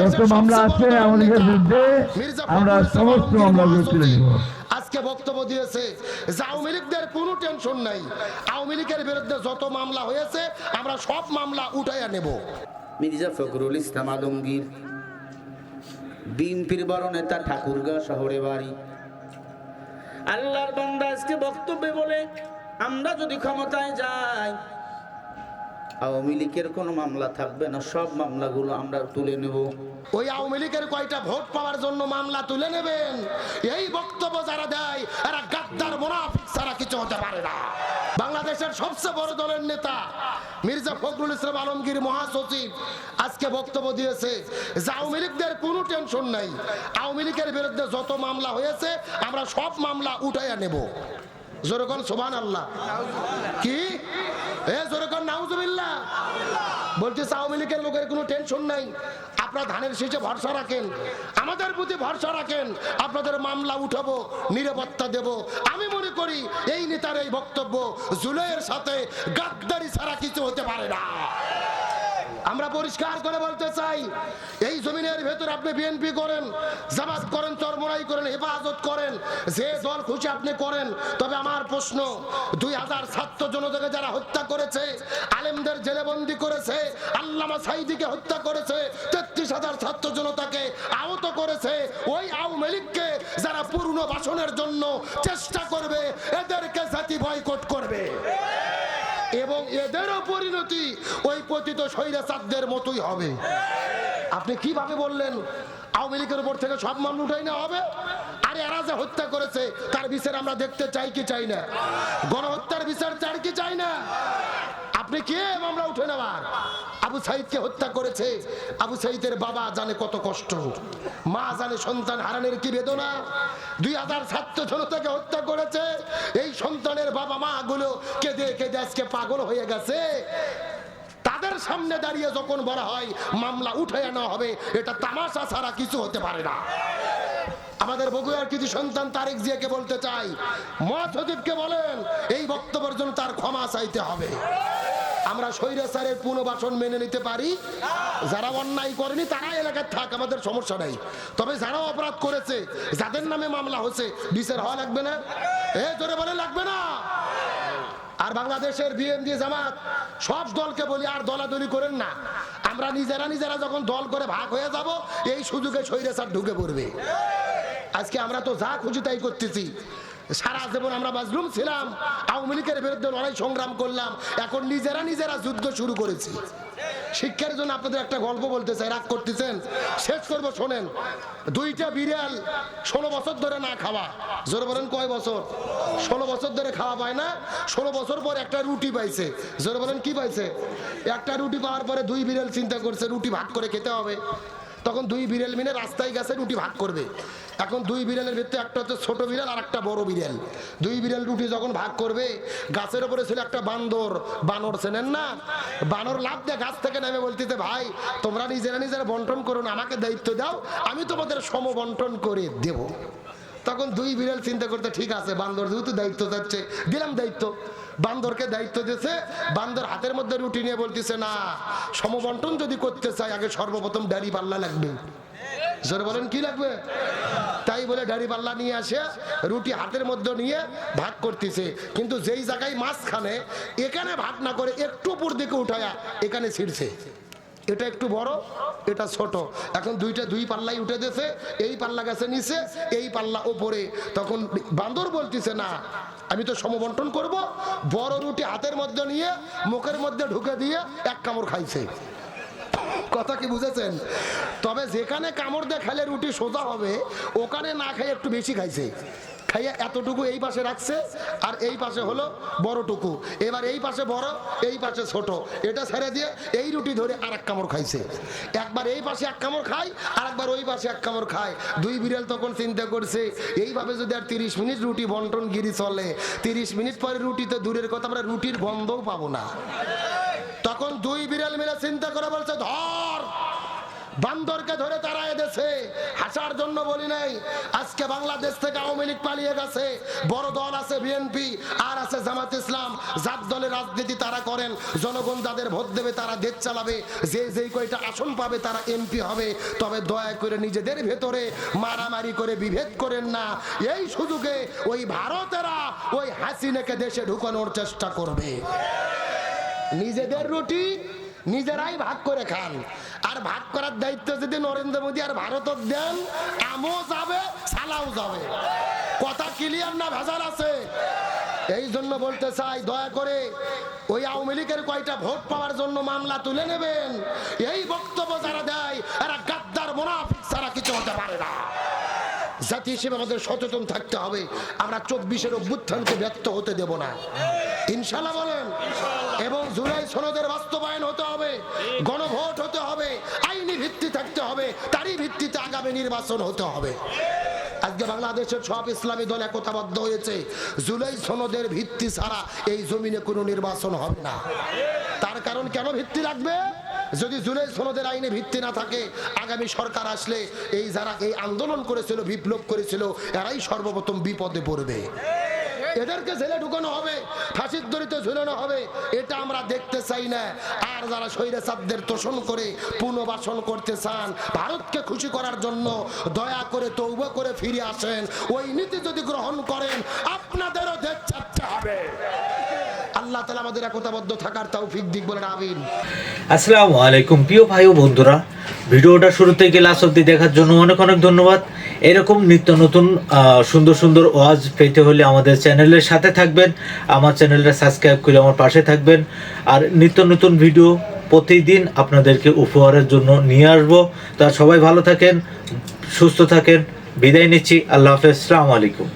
যত মামলা আছে আমাদের বিরুদ্ধে আমরা সমস্ত মামলাগুলো তুলে নেব। আজকে বক্তব্য দিয়েছে যে আওয়ামী লীগদের কোনো টেনশন নাই। আওয়ামী লীগের বিরুদ্ধে যত মামলা হয়েছে আমরা সব মামলা উঠাইয়া নেব। মির্জা ফখরুল ইসলাম আলমগীর বিএনপির বড় নেতা ঠাকুরগাঁও শহরে বাড়ি। আল্লাহর বান্দা আজকে বক্তব্যে বলে আমরা যদি ক্ষমতায় যাই আওয়ামী লীগের কোনো মামলা থাকবে না, সব মামলাগুলো আমরা তুলে নেব। ওই আওয়ামী লীগের কয়টা ভোট পাওয়ার জন্য মামলা তুলে নেবেন? এই বক্তব্য যারা দেয়, এরা গাদ্দার মোনাফিক ছাড়া কিছু হতে পারে না। বাংলাদেশের সবচেয়ে বড় দলের নেতা মির্জা ফখরুল ইসলাম আলমগীর মহাসচিব আজকে বক্তব্য দিয়েছে যে আওয়ামী লীগদের কোনো টেনশন নাই। আওয়ামী লীগের বিরুদ্ধে যত মামলা হয়েছে, আমরা সব মামলা উঠাইয়া নেব। জোরকন সোবান আল্লাহ কি? এ জোরকন নাউজুবিল্লাহ। বলতেছে আওয়ামী লীগের লোকের কোনো টেনশন নাই। আপনার ধানের শেষে ভরসা রাখেন। আমাদের প্রতি ভরসা রাখেন। আপনাদের মামলা উঠাবো, নিরাপত্তা দেব। আমি মনে করি, এই নেতার এই বক্তব্য জুলাইয়ের সাথে গাদ্দারি ছাড়া কিছু হতে পারে না। আমরা পরিষ্কার করে বলতে চাই, এই জমিনের ভেতর আপনি বিএনপি করেন, জামাত করেন চরমরাই করেন, হেফাজত করেন, যে দল খুশি আপনি করেন। তবে আমার প্রশ্ন, দুই হাজার ছাত্র জনতাকে যারা হত্যা করেছে, আলেমদের জেলেবন্দি করেছে, আল্লামা সাইদিকে হত্যা করেছে, তেত্রিশ হাজার ছাত্র জনতাকে আহত করেছে, ওই আওয়ামী লীগকে যারা পূর্ণ বাসনের জন্য চেষ্টা করবে, এদেরকে জাতি বয়কট করবে। পরিণতি, ওই পতিত স্বৈরাচারদের মতোই হবে। আপনি কীভাবে বললেন, আওয়ামী লীগের উপর থেকে সব মামলা উঠাই না হবে? আরে এরা যে হত্যা করেছে, তার বিচার আমরা দেখতে চাই কি চাই না? গণহত্যার বিচার চাই কি চাই না? আপনি কে মামলা উঠে নেওয়ার? আবু সাইদকে হত্যা করেছে। আবু সাইদের বাবা জানে কত কষ্ট। মা জানে সন্তান হারানোর কি বেদনা। দুই হাজার ছাত্র জনতাকে হত্যা করেছে। এই সন্তানের বাবা মা গুলো কেঁদে কেঁদে আজকে পাগল হয়ে গেছে। তাদের সামনে দাঁড়িয়ে যখন বলা হয়, মামলা উঠে আনা হবে, এটা তামাশা ছাড়া কিছু হতে পারে না। আমাদের বগুড়ার কিছু সন্তান তারেক জিয়াকে বলতে চাই, মহাসচিবকে বলেন, এই বক্তব্যের জন্য তার ক্ষমা চাইতে হবে। আমরা স্বৈরাচারের পুনর্বাসন মেনে নিতে পারি। যারা অন্যায় করেনি তারা এলাকায় থাক, আমাদের সমস্যা নাই। তবে যারা অপরাধ করেছে, যাদের নামে মামলা হচ্ছে বিচার হওয়া লাগবে না। এ, জোরে বলে লাগবে না। আর বাংলাদেশের বিএনপি জামাত, সব দলকে বলি, আর দলাদলি করেন না। আমরা নিজেরা নিজেরা যখন দল করে ভাগ হয়ে যাব, এই সুযোগে স্বৈরাচার ঢুকে পড়বে। আজকে আমরা তো যা খুশি তাই করতেছি। সারা জীবন আমরা মাজলুম ছিলাম, আওয়ামী লীগের বিরুদ্ধে লড়াই সংগ্রাম করলাম, এখন নিজেরা নিজেরা যুদ্ধ শুরু করেছি। শিক্ষার জন্য আপনাদের একটা গল্প বলতে চাই, রাগ করতেছেন? শেষ করব, শোনেন। দুইটা বিড়াল ষোলো বছর ধরে না খাওয়া। জোরে বলেন কয় বছর? ষোলো বছর ধরে খাওয়া পায় না, ষোলো বছর পর একটা রুটি পাইছে। জোরে বলেন কি পাইছে? একটা রুটি পাওয়ার পরে দুই বিড়াল চিন্তা করছে, রুটি ভাগ করে খেতে হবে। তখন দুই বিড়াল মিলে রাস্তায় গেছে, রুটি ভাগ করবে। এখন দুই বিড়ালের ভিতরে একটা হচ্ছে ছোট বিড়াল আর একটা বড় বিড়াল। দুই বিড়াল রুটি যখন ভাগ করবে, গাছের উপরে ছিল একটা বান্দর। বানর চেনেন না? বানর লাভ দিয়ে গাছ থেকে নেমে বলতেছে, ভাই, তোমরা নিজেরা নিজেরা বন্টন করুন আমাকে দায়িত্ব দাও, আমি তোমাদের সম বন্টন করে দেব। তখন দুই বিড়াল চিন্তা করতে, ঠিক আছে, বান্দর যেহেতু দায়িত্ব যাচ্ছে দিলাম দায়িত্ব। বান্দরকে দায়িত্ব দিয়েছে, বান্দর হাতের মধ্যে রুটি নিয়ে বলতেছে, না, সমবন্টন যদি করতে চাই, আগে সর্বপ্রথম ডাড়ি পাল্লা লাগবে। জোরে বলেন, কি লাগবে? তাই বলে ডাড়ি পাল্লা নিয়ে আসে, রুটি হাতের মধ্যে নিয়ে ভাগ করতেছে। কিন্তু যেই জায়গায় মাঝখানে, এখানে ভাগ না করে একটু উপর দিকে উঠায়া এখানে ছিঁড়ছে। এটা একটু বড়, এটা ছোট। এখন দুইটা দুই পাল্লাই উঠে দিয়েছে এই পাল্লা গেছে নিচে, এই পাল্লা ওপরে তখন বান্দর বলতেছে, না, আমি তো সমবন্টন করব। বড় রুটি হাতের মধ্যে নিয়ে, মুখের মধ্যে ঢুকে দিয়ে এক কামড় খাইছে। কথা কি বুঝেছেন? তবে যেখানে কামড় দিয়ে খাইলে রুটি সোজা হবে, ওখানে না খাই একটু বেশি খাইছে। খাইয়া এতটুকু এই পাশে রাখছে, আর এই পাশে হলো বড়টুকু। এবার এই পাশে বড়, এই পাশে ছোট। এটা ছেড়ে দিয়ে এই রুটি ধরে আর এক কামড় খাইছে। একবার এই পাশে এক কামড় খায় আর একবার ওই পাশে এক কামড় খায়। দুই বিড়াল তখন চিন্তা করছে, এইভাবে যদি আর তিরিশ মিনিট রুটি বন্টন গিরি চলে, তিরিশ মিনিট পরে রুটি তো দূরের কথা, আমরা রুটির বন্ধও পাবো না। মিলে চিন্তা করে বলছে, ধর, বান্দরকে ধরে তারা এদেশে হাসার জন্য বলি নাই। আজকে বাংলাদেশ থেকে আওয়ামী লীগ পালিয়ে গেছে। বড় দল আছে বিএনপি, আর আছে জামাত ইসলাম। যার দলের রাজনীতি তারা করেন, জনগণ যাদের ভোট দেবে তারা দেশ চালাবে। যে যেই কয়টা আসন পাবে তারা এমপি হবে। তবে দয়া করে নিজেদের ভেতরে মারামারি করে বিভেদ করেন না। এই সুযোগে ওই ভারতেরা ওই হাসিনাকে দেশে ঢুকানোর চেষ্টা করবে। নিজেদের রুটি নিজেরাই ভাগ করে খান। আর ভাগ করার দায়িত্ব যদি নরেন্দ্র মোদী আর ভারতক দেন আমও যাবে, সালাও যাবে। কথা ক্লিয়ার না ভেজাল আছে? এই জন্য বলতে চাই, দয়া করে ওই আওয়ামী লীগের কয়টা ভোট পাওয়ার জন্য মামলা তুলে নেবেন? এই বক্তব্য যারা দেয়, এরা গাদ্দার মোনাফিক ছাড়া কিছু হতে পারে না। জাতি হিসেবে আমাদের সচেতন থাকতে হবে। আমরা চব্বিশের অভ্যুত্থানকে ব্যক্ত হতে দেব না। ইনশাল্লাহ বলেন। এবং জুলাই সনদের বাস্তবায়ন হতে হবে, গণভোট হতে হবে, আইনি ভিত্তি থাকতে হবে, তারই ভিত্তিতে আগামী নির্বাচন হতে হবে। আজকে বাংলাদেশের সব ইসলামী দল একতাবদ্ধ হয়েছে। জুলাই সনদের ভিত্তি ছাড়া এই জমিনে কোনো নির্বাচন হবে না। তার কারণ কেন ভিত্তি লাগবে যদি জুলাই সনদের আইনে ভিত্তি না থাকে, আগামী সরকার আসলে এই যারা এই আন্দোলন করেছিল, বিপ্লব করেছিল, এরাই সর্বপ্রথম বিপদে পড়বে। এদেরকে জেলে ঢুকানো হবে, ফাঁসির দড়িতে ঝুলানো হবে, এটা আমরা দেখতে চাই না। আর যারা স্বৈরাচারদের তোষণ করে, পুনর্বাসন করতে চান, ভারতকে খুশি করার জন্য দয়া করে তৌবা করে ফিরে আসেন। ওই নীতি যদি গ্রহণ করেন, আপনাদেরও দেশ ছাড়তে হবে। আল্লাহ তালা আমাদের একতাবদ্ধ থাকার তৌফিক দিক বলেন, আমিন। আসসালামু আলাইকুম, প্রিয় ভাই ও বন্ধুরা। ভিডিওটা শুরু থেকে লাস্ট অব্দি দেখার জন্য অনেক অনেক ধন্যবাদ। এরকম নিত্য নতুন সুন্দর সুন্দর ওয়াজ পেতে হলে আমাদের চ্যানেলের সাথে থাকবেন। আমার চ্যানেলটা সাবস্ক্রাইব করে আমার পাশে থাকবেন। আর নিত্য নতুন ভিডিও প্রতিদিন আপনাদেরকে উপহারের জন্য নিয়ে আসব। তা সবাই ভালো থাকেন, সুস্থ থাকেন। বিদায় নিচ্ছি। আল্লাহ হাফেজ। আসসালামু আলাইকুম।